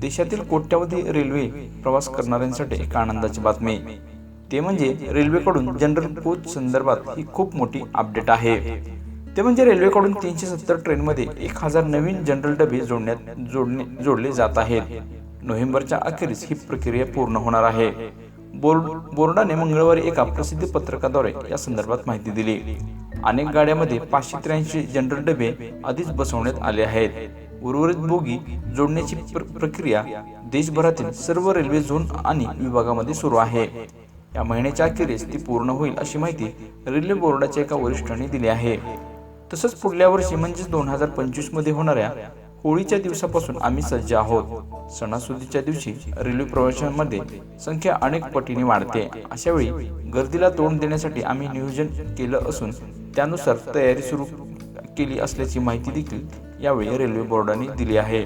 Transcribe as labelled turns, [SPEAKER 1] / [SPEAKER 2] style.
[SPEAKER 1] देशातील कोट्यावधी रेल्वे प्रवास करणाऱ्यांसाठी एक आनंदाची बातमी. ते म्हणजे रेल्वेकडून जनरल कोच संदर्भात ही खूप मोठी अपडेट आहे. ते म्हणजे रेल्वेकडून तीनशे सत्तर ट्रेनमध्ये एक हजार नवीन जनरल डबे जोडण्यात जोडणे जोडले जात आहेत. नोव्हेंबरच्या अखेरीस ही प्रक्रिया पूर्ण होणार आहे. बोर्ड बोर्डाने मंगळवारी एका प्रसिद्धी पत्रकाद्वारे या संदर्भात माहिती दिली. अनेक गाड्यामध्ये पाचशे त्र्याऐंशी जनरल डबे आधीच बसवण्यात आले आहेत. उर्वरित बोगी जोडण्याची प्र- प्रक्रिया देशभरातील सर्व रेल्वे झोन आणि विभागामध्ये सुरू आहे. या महिन्याच्या अखेरीस ती पूर्ण होईल अशी माहिती रेल्वे बोर्डाच्या एका वरिष्ठांनी दिली आहे. तसंच पुढल्या वर्षी म्हणजेच दोन हजार पंचवीसमध्ये होणाऱ्या होळीच्या दिवसापासून आम्ही सज्ज आहोत. सणासुदीच्या दिवशी रेल्वे प्रवाशांमध्ये संख्या अनेक पटीने वाढते. अशा वेळी गर्दीला तोंड देण्यासाठी आम्ही नियोजन केलं असून त्यानुसार तयारी सुरू केली असल्याची माहिती देखील यावेळी रेल्वे बोर्डाने दिली आहे.